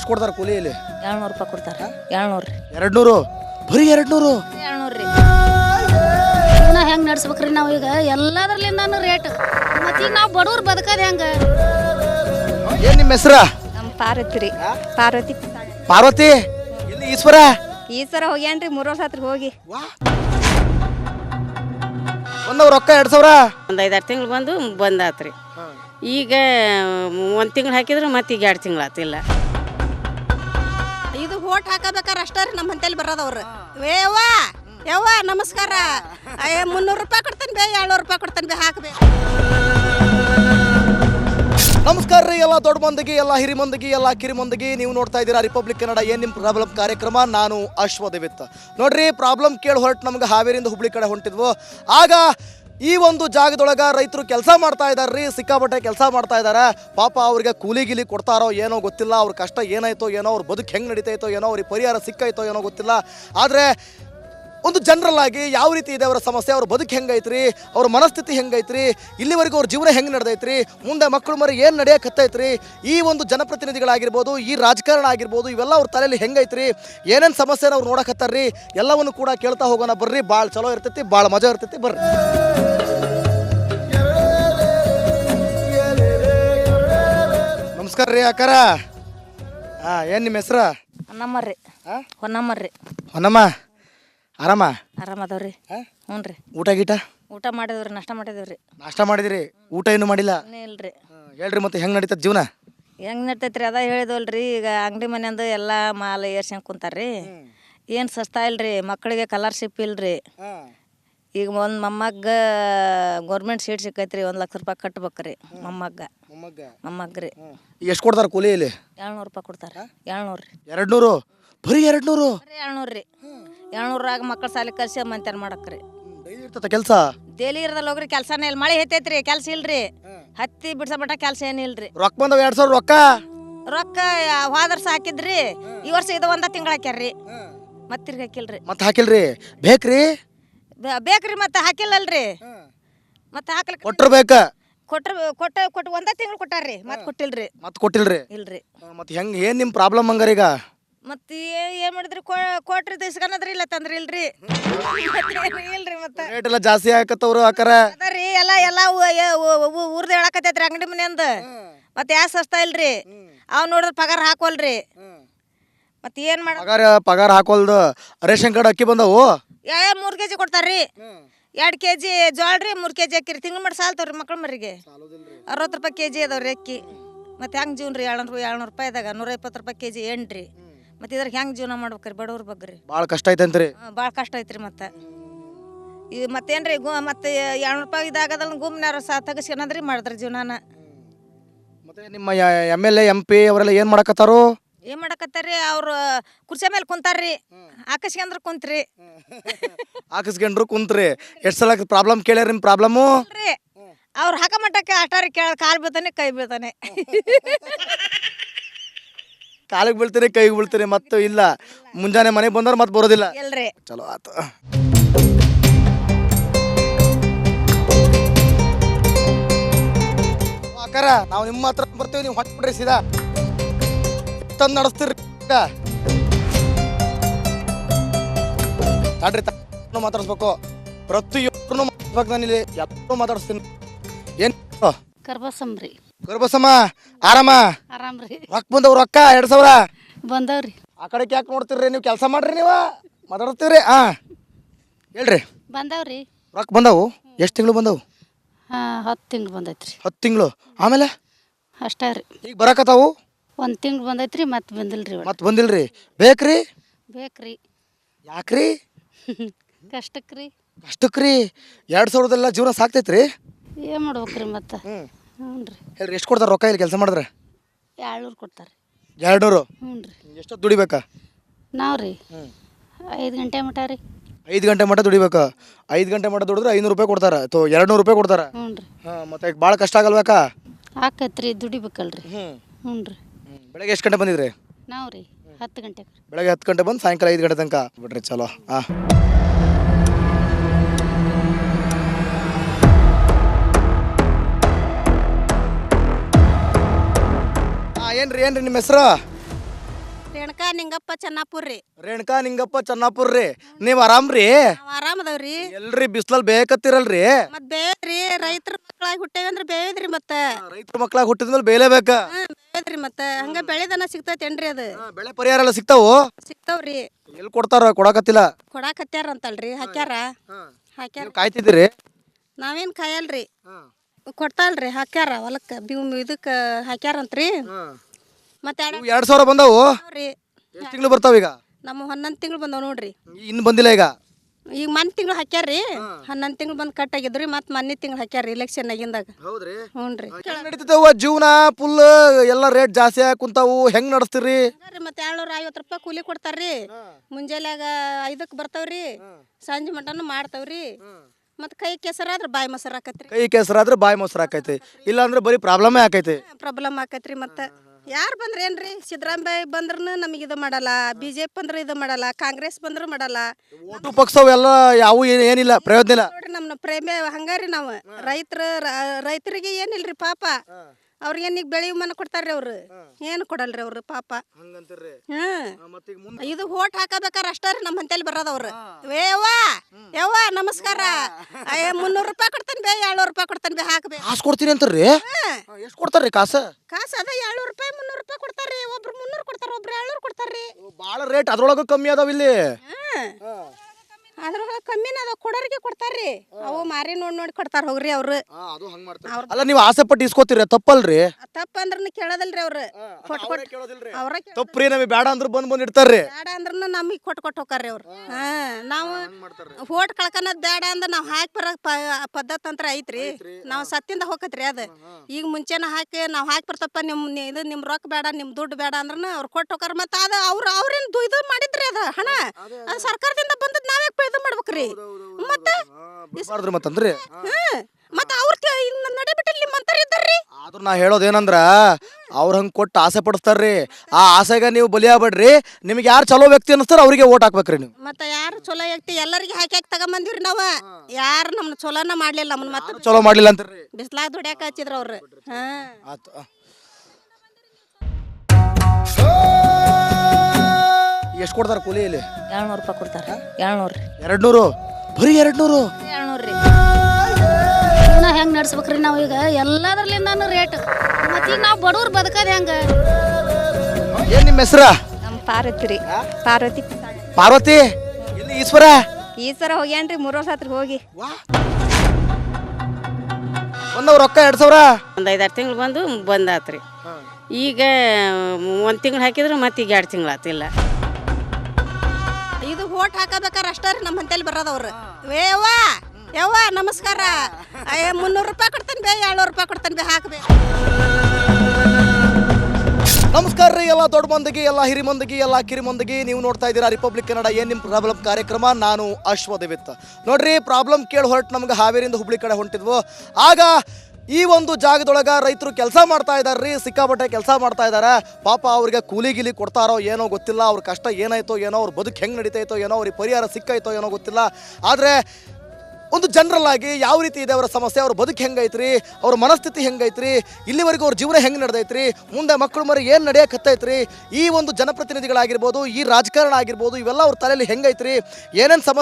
ಎಷ್ಟು ಕೊಡ್ತಾರೆ ಕೂಲಿ ಇಲ್ಲಿ? ಏಳ್ನೂರು ರೂಪಾಯಿ ಕೊಡ್ತಾರೆ. ಏಳ್ನೂರು ರೀ. ಎರಡು ನೂರು ಬರೀ ಎರಡು ನೂರು ಏಳ್ನೂರು ರೀ. ಜೀವನ ಹೆಂಗ್ ನಡ್ಸ್ಬೇಕ್ರಿ ನಾವು ಈಗ? ಎಲ್ಲದರ್ಲಿಂದಾನು ರೇಟ್ ಮತ್ತೆ ಈಗ ನಾವು ಬಡವ್ರು ಬದುಕದ ಹೆಂಗ? ಏನು ನಿಮ್ಮ ಹೆಸ್ರ? ನಮ್ಮ ಪಾರ್ವತಿ ರೀ. ಪಾರ್ವತಿ ಪಾರ್ವತಿ? ಇಲ್ಲಿ ಈಶ್ವರ? ಈ ಸರ ಹೋಗ್ಯಾನ್ರಿ ಮೂರು ವರ್ಷ ಆತ್ರಿ ಹೋಗಿ. ಒಂದವ್ ರೊಕ್ಕ ಎರಡು ಸಾವಿರ? ಒಂದು ಐದಾರು ತಿಂಗಳು ಬಂದು ಬಂದಾತ್ರಿ ಈಗ ಒಂದು ತಿಂಗಳು ಹಾಕಿದ್ರೆ ಮತ್ತೆ ಈಗ ಎರಡು ತಿಂಗಳು ಆತಿಲ್ಲ ಇದು ಓಟ್ ಹಾಕಬೇಕಾರೆ ಅಷ್ಟೇ ರೀ ನಮ್ಮ ಅಂತೇಳಿ ಬರೋದವ್ರು ಯವ್ವ ಯವ್ವ, ನಮಸ್ಕಾರ. ಅಯ್ಯ ಮುನ್ನೂರು ರೂಪಾಯಿ ಕೊಡ್ತೇನೆ ಬೇ, ಏಳ್ನೂರು ರೂಪಾಯಿ ಕೊಡ್ತೇನೆ ಬೇ ನಮಸ್ಕಾರ ರೀ ಎಲ್ಲ ದೊಡ್ಡ ಮಂದಿಗೆ, ಎಲ್ಲ ಹಿರಿ ಮಂದಿಗೆ, ಎಲ್ಲ ಕಿರಿ ಮಂದಿಗೆ. ನೀವು ನೋಡ್ತಾ ಇದ್ದೀರಾ ರಿಪಬ್ಲಿಕ್ ಕನ್ನಡ ಏನು ನಿಮ್ಮ ಪ್ರಾಬ್ಲಮ್ ಕಾರ್ಯಕ್ರಮ, ನಾನು ಅಶ್ವದೇವಿತ್. ನೋಡ್ರಿ ಪ್ರಾಬ್ಲಮ್ ಕೇಳಿ ಹೊರಟು ನಮ್ಗೆ ಹಾವೇರಿಂದ ಹುಬ್ಳಿ ಕಡೆ ಹೊಂಟಿದ್ವು. ಆಗ ಈ ಒಂದು ಜಾಗದೊಳಗೆ ರೈತರು ಕೆಲಸ ಮಾಡ್ತಾ ಇದ್ದಾರೆ ರೀ, ಸಿಕ್ಕಾಪಟ್ಟೆ ಕೆಲಸ ಮಾಡ್ತಾ ಇದ್ದಾರೆ ಪಾಪ ಅವ್ರಿಗೆ ಕೂಲಿ ಗಿಲಿ ಕೊಡ್ತಾರೋ ಏನೋ ಗೊತ್ತಿಲ್ಲ, ಅವ್ರ ಕಷ್ಟ ಏನಾಯ್ತೋ ಏನೋ, ಅವ್ರ ಬದುಕು ಹೆಂಗೆ ನಡಿತೈತೋ ಏನೋ, ಅವ್ರಿಗೆ ಪರಿಹಾರ ಸಿಕ್ಕಾಯ್ತೋ ಏನೋ ಗೊತ್ತಿಲ್ಲ. ಆದರೆ ಒಂದು ಜನರಲ್ ಯಾವ ರೀತಿ ಇದೆ ಅವರ ಸಮಸ್ಯೆ, ಅವ್ರ ಬದುಕು ಹೆಂಗೈತ್ರಿ, ಅವ್ರ ಮನಸ್ಥಿತಿ ಹೆಂಗೈತ್ರಿ, ಇಲ್ಲಿವರೆಗೂ ಅವ್ರ ಜೀವನ ಹೆಂಗೆ ನಡೆದೈತ್ರಿ, ಮುಂದೆ ಮಕ್ಕಳು ಮರಿ ಏನು ನಡೆಯೋಕತ್ತೈತ್ರಿ ಈ ಒಂದು ಜನಪ್ರತಿನಿಧಿಗಳಾಗಿರ್ಬೋದು, ಈ ರಾಜಕಾರಣ ಆಗಿರ್ಬೋದು, ಇವೆಲ್ಲ ಅವ್ರ ತಲೆಯಲ್ಲಿ ಹೆಂಗೈತ್ರಿ, ಏನೇನು ಸಮಸ್ಯೆನ ಅವ್ರು ನೋಡಕತ್ತಾರ್ರಿ ಎಲ್ಲವನ್ನು ಕೂಡ ಕೇಳ್ತಾ ಹೋಗೋಣ ಬರ್ರಿ ಭಾಳ ಚಲೋ ಇರ್ತೈತಿ ಭಾಳ ಮಜಾ ಇರ್ತೈತಿ, ಬರ್ರಿ. ನಮಸ್ಕಾರ ರೀ ಅಕ್ಕಾರ ಹಾಂ ಏನು ನಿಮ್ಮ ಹೆಸ್ರ? ಹೊನ್ನಮ್ಮರ್ ರೀ ಹಾಂ ಹೊನ್ನಮ್ಮರ್ ರೀ ಹೊನ್ನಮ್ಮ? ಆರಾಮ? ಆರಾಮದವ್ರಿ. ಹ್ಞೂ ರೀ ಊಟ ಗೀಟ? ಊಟ ಮಾಡಿದವ್ರಿ ನಾಷ್ಟ ಮಾಡಿದವ್ರಿ. ನಾಷ್ಟ ಮಾಡಿದಿರಿ. ಊಟ ಏನು ಮಾಡಿಲ್ಲ? ಇನ್ನೂ ಇಲ್ರಿ. ಹೇಳ್ರಿ ಮತ್ತೆ ಹೆಂಗೆ ನಡೀತದ ಜೀವನ? ಹೆಂಗ್ ನಡ್ತೈತ್ರಿ ಅದ ಹೇಳಿದವಲ್ರಿ ಈಗ ಅಂಗಡಿ ಮನೆಯಂದು ಎಲ್ಲ ಮಾಲ್ ಏರ್ಸ್ಯಂಗ್ ಕುಂತಾರ್ರಿ. ಏನು ಸಸ್ತಾ ಇಲ್ರಿ ಮಕ್ಕಳಿಗೆ ಕಲರ್ಶಿಪ್ ಇಲ್ರಿ. ಈಗ ಒಂದು ಮೊಮ್ಮಗ್ಗ ಗೌರ್ಮೆಂಟ್ ಸೀಟ್ ಸಿಕ್ಕೈತ್ರಿ ಒಂದು ಲಕ್ಷ ರೂಪಾಯಿ ಕಟ್ಬೇಕ್ರಿ ಮೊಮ್ಮಗ್ಗ. ಮೊಮ್ಮಗ್ಗ ರೀ ಎಷ್ಟು ಕೊಡ್ತಾರೆ ಕೂಲಿ ಇಲ್ಲಿ? ಏಳ್ನೂರು ರೂಪಾಯಿ ಕೊಡ್ತಾರೆ. ಏಳ್ನೂರು. ರೀ ಎರಡು ನೂರು ಬರೀ ಎರಡು ನೂರು ಏಳ್ನೂರು ರೀ. ಏಳ್ನೂರಾಗ ಮಕ್ಕಳ ಸಾಲಿ ಕಲ್ಸಿ ಮಂತ್ಯಾನ ಮಾಡಕ್ರಿ. ಡೈಲಿ ಇರ್ತದ ಕೆಲಸ? ದೇಲಿ ಇರದಲ್ಲ ಹೋಗ್ರಿ ಕೆಲಸನೇ ಇಲ್ಲ. ಮಳೆ ಹೆಚ್ಚೈತ್ರಿ ಕೆಲಸ ಇಲ್ರಿ. ಹತ್ತಿ ಬಿಡ್ಸ ಮಟ್ಟ ಕೆಲಸ ಏನಿಲ್ರಿ ರೊಕ್ಕ ಬಂದವ ಎರಡು ಸಾವಿರ ರೊಕ್ಕ? ರೊಕ್ಕ ಹೋದರ್ಸ ಹಾಕಿದ್ರಿ. ಈ ವರ್ಷ ಇದು ಒಂದ ತಿಂಗಳ ಹಾಕ್ಯಾರ್ರಿ. ಮತ್ತೆ ತಿರ್ಗಿ ಹಾಕಿಲ್ರಿ. ಮತ್ತೆ ಹಾಕಿಲ್ರಿ? ಬೇಕ್ರಿ? ಬೇಕ್ರಿ ಮತ್ತೆ ಹಾಕಿಲ್ಲಲ್ರಿ. ಮತ್ತೆ ಹಾಕ್ಲಿಕ್ಕೆ ಕೊಟ್ಟರು ಬೇಕ? ಕೊಟ್ರ ಕೊಟ್ಟ ಕೊಟ್ಟು ಒಂದ ತಿಂಗಳು ಕೊಟ್ಟಾರ್ರಿ. ಮತ್ತೆ ಕೊಟ್ಟಿಲ್ರಿ. ಮತ್ತೆ ಕೊಟ್ಟಿಲ್ರಿ? ಇಲ್ರಿ. ಮತ್ತೆ ಹೆಂಗ್ ಏನು ನಿಮ್ಮ ಪ್ರಾಬ್ಲಮ್ ಹಂಗಾರ ಈಗ? ಮತ್ತೆ ಏನ್ ಮಾಡಿದ್ರಿ? ಕೊಟ್ರಿ ದಿಸ್ಕನದ್ರಿ ಇಲ್ಲ ತಂದ್ರಿ ಇಲ್ರಿ ಮತ್ತೆ. ರೇಟ್ ಎಲ್ಲ ಜಾಸ್ತಿ ಹಾಕತ್ತವ್ರು ಅಕ್ಕಾರ ಅದರಿ ಎಲ್ಲ ಎಲ್ಲ ಊರ್ದ ಹೇಳಕತ್ತೈತ್ರಿ ಅಂಗಡಿ ಮನೆಯಿಂದ. ಮತ್ತೆ ಯಾ ಸಸ್ತಾ ಇಲ್ರಿ? ಅವ್ ನೋಡಿದ್ರೆ ಪಗಾರ ಹಾಕೋಲ್ರಿ. ಮತ್ತೆ ಏನ್ ಮಾಡ ಪಗಾರ ಪಗಾರ ಹಾಕೊಲ್ದು. ರೇಷನ್ ಕಾರ್ಡ್ ಅಕ್ಕಿ ಬಂದವು? ಯಾವ ಮೂರ್ ಕೆಜಿ ಕೊಡ್ತಾರ್ರಿ. ಎರಡ್ ಕೆಜಿ ಜೋಳ ರೀ ಕೆ ಜಿ ಅಕ್ಕಿ ತಿಂಗಳು ಮಾಡಿ ಸಾಲ್ತಾವ್ರಿ ಮಕ್ಳ ಮರಿಗೆ. ಅರವತ್ತು ರೂಪಾಯಿ ಕೆ ಜಿ ಅದಾವ್ರಿ ಅಕ್ಕಿ. ಮತ್ತೆ ಹೆಂಗ್ ಜೀವನ ರೀ ಏಳ್ನೂರು ಏಳ್ನೂರು ರೂಪಾಯಿದಾಗ ನೂರ ಇಪ್ಪತ್ತು ರೂಪಾಯಿ ಕೆಜಿ ರೀ. ಮತ್ತೆ ಇದ್ರಾಗ ಹೆಂಗ್ ಜೀವನ ಮಾಡ್ಬೇಕ್ರಿ ಬಡವ್ರ ಬಗ್ರಿ ಭಾಳ ಕಷ್ಟ ಐತಂತ್ರಿ ಭಾಳ ಕಷ್ಟ ಐತ್ರಿ ಮತ್ತೆ. ಮತ್ತೇನು ರೀ ಗು ಮತ್ತೆ ಏಳ್ನೂರು ರೂಪಾಯಿ ಇದಾಗದಲ್ಲ ಗುಮ್ನಾರ ಸಾ ತೆಗಿಸ್ಕೊಂಡ್ರಿ ಮಾಡಿದ್ರಿ ಜೀವನಾನ. ಮತ್ತೆ ನಿಮ್ಮ M L A M P ಅವರೆಲ್ಲ ಏನು ಮಾಡಕತ್ತಾರು? ಏನ್ ಮಾಡಕತ್ತಾರ್ರಿ ಅವರು ಕುರ್ಚಿ ಮೇಲೆ ಕುಂತಾರ್ರಿ. ಆಕಸ್ಕಂದ್ರ ಕುಂತ್ರಿ. ಹಾಕಿಸ್ಕೊಂಡ್ರು ಕುಂತ್ರಿ. ಎಷ್ಟು ಸಲ ಪ್ರಾಬ್ಲಮ್ ಕೇಳ್ಯಾರ ನಿಮ್ಮ ಪ್ರಾಬ್ಲಮ್ಮು ರೀ ಅವ್ರು ಹಾಕ ಮಟ್ಟಕ್ಕೆ ಆಟಾರಿ ಕೇಳ ಕಾಲು ಬೀಳ್ತಾನೆ ಕೈ ಬೀಳ್ತಾನೆ. ಕಾಲಿಗೆ ಬೀಳ್ತೀರಿ ಕೈಗೆ ಬೀಳ್ತೀರಿ ಮತ್ತು ಇಲ್ಲ. ಮುಂಜಾನೆ ಮನೆಗೆ ಬಂದವ್ರು ಮತ್ತೆ ಬರೋದಿಲ್ಲ. ಇಲ್ರಿ. ಚಲೋ ಆತು. ಅಕ್ಕಾರ ನಾವು ನಿಮ್ಮ ಹತ್ರ ಬರ್ತೀವಿ ನೀವು ಹೊಟ್ಬಿಡ್ರಿ ಸೀದಾ. ತಂದು ನಡೆಸ್ತೀರಿ. ತಡ್ರಿ ಮಾತಾಡಿಸ್ಬೇಕು. ಪ್ರತಿಯೊಬ್ಬರನ್ನು ಮಾತಾಡ್ಬೇಕು ನಾನು ಇಲ್ಲಿ. ಎಲ್ಲರೂ ಮಾತಾಡಿಸ್ತೀನಿ. ಏನು ಕರ್ಬಸಂಬ್ರಿ. ಕರ್ಬಸಮ್ಮ ಆರಾಮ? ಆರಾಮ್ರಿ. ರೊಕ್ಕ ಬಂದವು ರೊಕ್ಕ ಎರಡು ಸಾವಿರ? ಬಂದವ್ರಿ. ಆ ಕಡೆಗೆ ಯಾಕೆ ನೋಡ್ತೀರಿ ನೀವು? ಕೆಲಸ ಮಾಡ್ರಿ ನೀವು? ಮಾತಾಡ್ತೀರಿ ಹಾಂ ಹೇಳ್ರಿ. ಬಂದವ್ರಿ. ರೊಕ್ಕ ಬಂದವು? ಎಷ್ಟು ತಿಂಗಳು ಬಂದವು? ಹಾಂ ಹತ್ತು ತಿಂಗಳು ಬಂದೈತ್ರಿ. ಹತ್ತು ತಿಂಗಳು. ಆಮೇಲೆ? ಅಷ್ಟೇ ರೀ. ಈಗ ಬರಕತ್ತಾವು? ಒಂದು ತಿಂಗಳು ಬಂದೈತ್ರಿ ಮತ್ತೆ ಬಂದಿಲ್ರಿ ಮತ್ತೆ ಬಂದಿಲ್ರಿ. ಬೇಕ್ರಿ? ಬೇಕ್ರಿ. ಯಾಕ್ರಿ? ಕಷ್ಟಕ್ಕೆ ರೀ ಅಷ್ಟಕ್ರಿ ಎರಡು ಸಾವಿರದೆಲ್ಲ ಜೀವನ ಸಾಕ್ತೈತ್ರಿ? ಏನು ಮಾಡ್ಬೇಕ್ರಿ ಮತ್ತೆ? ಹ್ಞೂ ಹ್ಞೂ ರೀ ಹೇಳ್ರಿ ಎಷ್ಟು ಕೊಡ್ತಾರೆ ರೊಕ್ಕ ಇಲ್ಲಿ ಕೆಲಸ ಮಾಡಿದ್ರೆ? ಏಳ್ನೂರು ಕೊಡ್ತಾರೆ ಎರಡು ನೂರು ಹ್ಞೂ ರೀ ಎಷ್ಟೊತ್ತು ದುಡಿಬೇಕಾ? ನಾವು ರೀ ಹ್ಞೂ ಐದು ಗಂಟೆ ಮಟ ರೀ. ಐದು ಗಂಟೆ ಮಟ್ಟ ದುಡಿಬೇಕಾ? ಐದು ಗಂಟೆ ಮಟ್ಟ ದುಡಿದ್ರೆ ಐನೂರು ರೂಪಾಯಿ ಕೊಡ್ತಾರೆ. ತೋ ಎರಡು ನೂರು ರೂಪಾಯಿ ಕೊಡ್ತಾರೆ? ಹ್ಞೂ ರೀ ಹಾಂ ಮತ್ತೆ ಭಾಳ ಕಷ್ಟ ಆಗಲ್ಬೇಕಾ ಆಕತ್ರಿ ದುಡಿಬೇಕಲ್ರಿ. ಹ್ಞೂ ಹ್ಞೂ ರೀ ಬೆಳಗ್ಗೆ ಎಷ್ಟು ಗಂಟೆ ಬಂದಿದ್ರಿ? ನಾವು ರೀ ಹತ್ತು ಗಂಟೆ ಬೆಳಗ್ಗೆ ಹತ್ತು ಗಂಟೆ ಬಂದು ಸಾಯಂಕಾಲ ಐದು ಗಂಟೆ ತನಕ ಬಿಡ್ರಿ, ಚಲೋ. ಹಾಂ ಏನ್ರಿ ಏನ್ರಿ ನಿಮ್ಮ ಹೆಸರು? ರೇಣುಕಾ ನಿಂಗಪ್ಪ ಚೆನ್ನಾಪುರ್ ರೀ. ರೇಣುಕಾ ನಿಂಗಪ್ಪ ಚನ್ನಾಪುರ್ ರೀ. ನೀವ್ ಆರಾಮ್ರಿ ನಾವ್ ಆರಾಮದವ್ರಿ ಎಲ್ರಿ ಬಿಸ್ಲಲ್ ಬೇಕತ್ತಿರಲ್ರಿ ಮತ್ ಬೇಯ್ರಿ ರೈತರ ಮಕ್ಕಳಾಗಿ ಹುಟ್ಟೇವಿ ಅಂದ್ರೆ ಮತ್ತೆ. ಮತ್ತ ರೈತರ ಮಕ್ಳಾಗ ಹುಟ್ಟಿದ್ಮೇಲೆ ಬೇಲೇಬೇಕ? ಹಾ ಬೇಯದ್ರಿ ಮತ್ತ. ಹಂಗ ಬೆಳೆದನ ಸಿಗ್ತೈತೇನ್ರಿ ಅದು. ಬೆಳೆ ಪರಿಹಾರ ಎಲ್ಲ ಸಿಗ್ತಾವು? ಸಿಗ್ತಾವ್ರಿ ಎಲ್ಲಿ ಕೊಡ್ತಾರ ಕೊಡಕತ್ತಿಲ್ಲ? ಕೊಡಾಕತ್ಯಾರ ಅಂತಲ್ರಿ ಹಾಕ್ಯಾರ. ಹಾಕ್ಯಾರ. ನೀವ್ ಕಾಯ್ತಿದ್ದೀರಿ? ನಾವೇನ್ ಕಾಯಲ್ರಿ. ಕೊಡ್ತಾಲ್ರಿ ಹಾಕ್ಯಾರ ಹೊಲಕ್ಕ ಬಿವ್ ಇದಕ್ಕ ಹಾಕ್ಯಾರಂತ್ರಿ. ಮತ್ತೆ ಇವು ಎರಡ್ ಸಾವಿರ ಬಂದಾವು? ರೀ. ಎಷ್ಟು ತಿಂಗಳು ಬರ್ತಾವ ಈಗ? ನಮ್ಮ ಹನ್ನೊಂದು ತಿಂಗಳು ಬಂದವ ನೋಡ್ರಿ. ಇನ್ನು ಬಂದಿಲ್ಲ ಈಗ? ಈಗ ಮನ್ ತಿಂಗಳು ಹಾಕ್ಯಾರ್ರಿ. ಹನ್ನೊಂದು ತಿಂಗಳು ಬಂದು ಕಟ್ ಆಗಿದ್ರಿ ಮತ್ತೆ ಮೊನ್ನೆ ತಿಂಗಳು ಹಾಕ್ಯಾರ್ರಿ ಇಲೆಕ್ಷನ್ ಆಗಿಂದಾಗ. ಹೌದ್ರಿ. ಹ್ಞೂ ರೀ. ನಡೀತೈತವ ಜೀವನ? ಫುಲ್ ಎಲ್ಲ ರೇಟ್ ಜಾಸ್ತಿ ಆಗಿ ಕುಂತಾವು ಹೆಂಗ್ ನಡೆಸ್ತೀರಿ? ಮತ್ತೆ ಏಳ್ನೂರ ಐವತ್ತು ರೂಪಾಯಿ ಕೂಲಿ ಕೊಡ್ತಾರ್ರಿ. ಮುಂಜಾನ್ಯಾಗ ಐದಕ್ಕೆ ಬರ್ತಾವ್ರಿ. ಸಂಜೆ ಮಟನು ಮಾಡ್ತಾವ್ರಿ. ಮತ್ತೆ ಕೈ ಕೆಸರಾದ್ರೆ ಬಾಯಿ ಮೊಸರು ಆಕೈತ್ರಿ ಕೈ ಕೆಸರಾದ್ರೆ ಬಾಯಿ ಮೊಸರು ಆಕೈತಿ ಇಲ್ಲಾಂದ್ರೆ ಬರೀ ಪ್ರಾಬ್ಲಮೇ ಆಕೈತಿ. ಪ್ರಾಬ್ಲಮ್ ಆಕತ್ರಿ ಮತ್ತೆ. ಯಾರು ಬಂದ್ರೆ ಏನ್ರಿ? ಸಿದ್ದರಾಮಯ್ಯ ಬಂದ್ರೂ ನಮಗೆ ಇದು ಮಾಡಲ್ಲ ಬಿ ಜೆ ಪಿ ಬಂದ್ರೆ ಇದು ಮಾಡಲ್ಲ ಕಾಂಗ್ರೆಸ್ ಬಂದ್ರು ಮಾಡಲ್ಲ. ಓಟು ಪಕ್ಷವೆಲ್ಲ ಯಾವು ಏನ್- ಏನಿಲ್ಲ ಪ್ರಯೋಜನ ಇಲ್ಲ. ನೋಡ್ರಿ ನಮ್ಮ ಪ್ರೇಮೆ ಹಂಗಾರಿ ನಾವು. ರೈತರ ರೈತರಿಗೆ ರೀ ಪಾಪ. ಅವ್ರಿಗೆ ಈಗ ಬೆಳೆಯುವ ಮನೆ ಕೊಡ್ತಾರ್ರಿ ಅವ್ರು. ಏನು ಕೊಡಲ್ರಿ ಅವ್ರು ಪಾಪ. ಹ್ಮ್ ಇದು ಓಟ್ ಹಾಕಬೇಕಾರ ಅಷ್ಟೇ ರೀ ನಮ್ಮ ಹಂತಲ್ಲಿ ಬರೋದವ್ರು ಏ ಯವ್ವ ಯವ್ವ ನಮಸ್ಕಾರ. ಅಯ್ಯ ಮುನ್ನೂರು ರೂಪಾಯಿ ಕೊಡ್ತೇನೆ ಬೇ ಏಳ್ನೂರು ರೂಪಾಯಿ ಕೊಡ್ತೇನೆ ಬೇ ಹಾಕ್ಬೇಕು. ಕಾಸು ಕೊಡ್ತೀನಿ ಅಂತಾರ್ರಿ? ಎಷ್ಟು ಕೊಡ್ತಾರ್ರಿ ಕಾಸು? ಕಾಸು ಅದ ಏಳ್ನೂರು ರೂಪಾಯಿ ಮುನ್ನೂರು ರೂಪಾಯಿ ಕೊಡ್ತಾರ್ರಿ. ಒಬ್ರು ಮುನ್ನೂರು ಕೊಡ್ತಾರ ಒಬ್ರು ಏಳ್ನೂರು ಕೊಡ್ತಾರ್ರಿ. ಭಾಳ ರೇಟ್ ಅದ್ರೊಳಗೆ ಕಮ್ಮಿ ಅದಾವ ಇಲ್ಲಿ. ಅದ್ರೊಳಗೆ ಕಮ್ಮಿನ ಅದ ಕೊಡೋರಿಗೆ ಕೊಡ್ತಾರ್ರಿ. ಅವು ಮಾರಿ ನೋಡಿ ನೋಡಿ ಕೊಡ್ತಾರ ಹೋಗ್ರಿ ಅವ್ರು. ಅಲ್ಲ ನೀವು ಆಸೆ ಪಟ್ಟು ಇಸ್ಕೋತೀರ ತಪ್ಪಲ್ರಿ? ತಪ್ಪ ಅಂದ್ರನ್ನ ಕೇಳೋದಲ್ರಿ ಅವ್ರು. ಕೊಟ್ ಕೊಟ್ ಅವ್ರ ತಪ್ಪ್ರಿ ನಮಗೆ ಬೇಡ ಅಂದ್ರೆ ಬಂದ್ ಬಂದ್ ಇಡ್ತಾರ್ರಿ. ಬೇಡ ಅಂದ್ರನ್ನ ನಮಗೆ ಕೊಟ್ಟು ಕೊಟ್ಟು ಹೋಗಾರ್ರಿ ಅವ್ರು. ಹಾ ನಾವು ಹೋಟ್ ಕಳ್ಕನದ್ ಬೇಡ ಅಂದ್ರೆ ನಾವು ಹಾಕಿ ಬರೋ ಪದ್ಧತಿ ಅಂತ ಐತ್ರಿ. ನಾವು ಸತ್ತಿಂದ ಹೋಗತ್ರಿ ಅದು. ಈಗ ಮುಂಚೆನ ಹಾಕಿ ನಾವು ಹಾಕಿ ಬರ್ತಪ್ಪ ನಿಮ್ ಇದು ನಿಮ್ ರೊಕ್ಕ ಬೇಡ ನಿಮ್ ದುಡ್ಡು ಬೇಡ ಅಂದ್ರನ ಅವ್ರು ಕೊಟ್ಟು ಹೋಗಾರ ಮತ್ತೆ ಅದು ಅವ್ರು ಅವ್ರೇನ್ ದುಯ್ದು ಇದು ಮಾಡಿದ್ರಿ ಅದು ಹಣ? ಅದು ಸರ್ಕಾರದಿಂದ ಬಂದದ್ ನಾವೇ ಇದು ಮಾಡ್ಬೇಕ್ರಿ. ಮತ್ತೆ? ಬಿಡ್ಬಾರ್ದ್ರಿ ಮತ್ತಂದ್ರಿ ಹ್ಮ್. ಮತ್ತೆ ಅವ್ರ ನಡಿಬಿಟ್ಟು ನಿಮ್ಮಂತರ ಇದ್ದಾರ್ರಿ? ಆದ್ರೂ ನಾ ಹೇಳೋದೇನಂದ್ರ ಅವ್ರ ಹಂಗ್ ಕೊಟ್ಟು ಆಸೆ ಪಡಿಸ್ತಾರ್ರಿ. ಆ ಆಸೆಗೆ ನೀವು ಬಲಿಯಾಗ್ಬೇಡ್ರಿ ನಿಮ್ಗೆ ಯಾರು ಚಲೋ ವ್ಯಕ್ತಿ ಅನಿಸ್ತಾರ ಅವ್ರಿಗೆ ಓಟ್ ಹಾಕ್ಬೇಕ್ರಿ ನೀವು. ಮತ್ತೆ ಯಾರು ಚಲೋ ವ್ಯಕ್ತಿ ಎಲ್ಲರಿಗೆ ಹಾಕಿ ಹಾಕಿ ತಗೊಂಬಂದಿವ್ರಿ ನಾವು? ಯಾರು ನಮ್ನ ಚಲೋನ ಮಾಡ್ಲಿಲ್ಲ ನಮ್ಮನ್ನ ಮತ್ತೆ? ಚಲೋ ಮಾಡ್ಲಿಲ್ಲ ಅಂತಾರ್ರಿ ಬಿಸ್ಲಾಗ ದುಡ್ಯಾಕ ಹಚ್ಚಿದ್ರ ಅವ್ರು. ಹಾ. ಆತು ಎಷ್ಟು ಕೊಡ್ತಾರ ಕೂಲಿ ಇಲ್ಲಿ? ಏಳ್ನೂರು ರೂಪಾಯಿ ಕೊಡ್ತಾರೆ. ಏಳ್ನೂರು ರೀ. ಎರಡು ನೂರು ಬರೀ ಎರಡ್ ನೂರು ಏಳ್ನೂರು ರೀ. ಜೀವನ ಹೆಂಗ್ ನಡ್ಸ್ಬೇಕ್ರಿ ನಾವು ಈಗ? ಎಲ್ಲದ್ರಲ್ಲಿಂದ ರೇಟ್ ಮತ್ತೀಗ ನಾವು ಬಡವ್ರು ಬದುಕದ್ ಹೆಂಗ? ಏನ್ ನಿಮ್ಮ ಹೆಸ್ರ? ನಮ್ಮ ಪಾರ್ವತಿ ರೀ. ಪಾರ್ವತಿ. ಪಾರ್ವತಿ? ಈಶ್ವರ? ಈಶ್ವರ ಈ ಸರ ಹೋಗ್ಯಾನ್ರಿ ಮೂರು ವರ್ಷ ಆತ್ರಿ ಹೋಗಿ. ಒಂದವ್ ರೊಕ್ಕ ಎರಡ್ ಸಾವಿರ? ಒಂದು ಐದಾರು ತಿಂಗಳು ಬಂದು ಬಂದಾತ್ರಿ ಈಗ ಒಂದು ತಿಂಗಳು ಹಾಕಿದ್ರೆ ಮತ್ತೆ ಈಗ ಎರಡು ತಿಂಗಳು ಆತಿಲ್ಲ ಇದು ಹಾಕಬೇಕಾರೆ ಅಷ್ಟೇ ರೀ ನಮ್ಮ ಹಂತಲ್ಲಿ ಬರೋದವ್ರು ಏ ಯವ್ವ ಯವ್ವ, ನಮಸ್ಕಾರ. ಅಯ್ಯ ಮುನ್ನೂರು ರೂಪಾಯಿ ಕೊಡ್ತೇನೆ ಬೇ, ಏಳ್ನೂರು ರೂಪಾಯಿ ಕೊಡ್ತೇನೆ ಬೇ ಹಾಕ್ಬೇಕು ನಮಸ್ಕಾರ ರೀ ಎಲ್ಲ ದೊಡ್ಡ ಮಂದಿಗೆ, ಎಲ್ಲ ಹಿರಿ ಮಂದಿಗೆ, ಎಲ್ಲ ಕಿರಿ ಮಂದಿಗೆ. ನೀವು ನೋಡ್ತಾ ಇದ್ದೀರಾ ರಿಪಬ್ಲಿಕ್ ಕನ್ನಡ ಏನ್ ನಿಮ್ಮ ಪ್ರಾಬ್ಲಮ್ ಕಾರ್ಯಕ್ರಮ, ನಾನು ಅಶ್ವದೇವಿತ್. ನೋಡ್ರಿ ಪ್ರಾಬ್ಲಮ್ ಕೇಳಿ ಹೊರಟು ನಮ್ಗೆ ಹಾವೇರಿಂದ ಹುಬ್ಳಿ ಕಡೆ ಹೊಂಟಿದ್ವು. ಆಗ ಈ ಒಂದು ಜಾಗದೊಳಗ ರೈತರು ಕೆಲಸ ಮಾಡ್ತಾ ಇದಾರ್ರಿ ಸಿಕ್ಕಾಪಟ್ಟೆ ಕೆಲಸ ಮಾಡ್ತಾ ಇದ್ದಾರೆ ಪಾಪ ಅವ್ರಿಗೆ ಕೂಲಿ ಗಿಲಿ ಕೊಡ್ತಾರೋ ಏನೋ ಗೊತ್ತಿಲ್ಲ, ಅವ್ರ ಕಷ್ಟ ಏನಾಯ್ತೋ ಏನೋ, ಅವ್ರ ಬದುಕು ಹೆಂಗೆ ನಡೀತೈತೋ ಏನೋ, ಅವ್ರಿಗೆ ಪರಿಹಾರ ಸಿಕ್ಕಾಯ್ತೋ ಏನೋ ಗೊತ್ತಿಲ್ಲ. ಆದರೆ ಒಂದು ಜನರಲ್ ಯಾವ ರೀತಿ ಇದೆ ಅವರ ಸಮಸ್ಯೆ, ಅವ್ರ ಬದುಕು ಹೆಂಗೈತ್ರಿ, ಅವ್ರ ಮನಸ್ಥಿತಿ ಹೆಂಗೈತ್ರಿ, ಇಲ್ಲಿವರೆಗೂ ಅವ್ರ ಜೀವನ ಹೆಂಗೆ ನಡೆದೈತ್ರಿ, ಮುಂದೆ ಮಕ್ಕಳು ಮರಿ ಏನು ಹತ್ತೈತ್ರಿ ಈ ಒಂದು ಜನಪ್ರತಿನಿಧಿಗಳಾಗಿರ್ಬೋದು, ಈ ರಾಜಕಾರಣ ಆಗಿರ್ಬೋದು, ಇವೆಲ್ಲ ಅವ್ರ ತಲೆಯಲ್ಲಿ ಹೆಂಗೈತ್ರಿ, ಏನೇನು ಸಮಸ್ಯೆ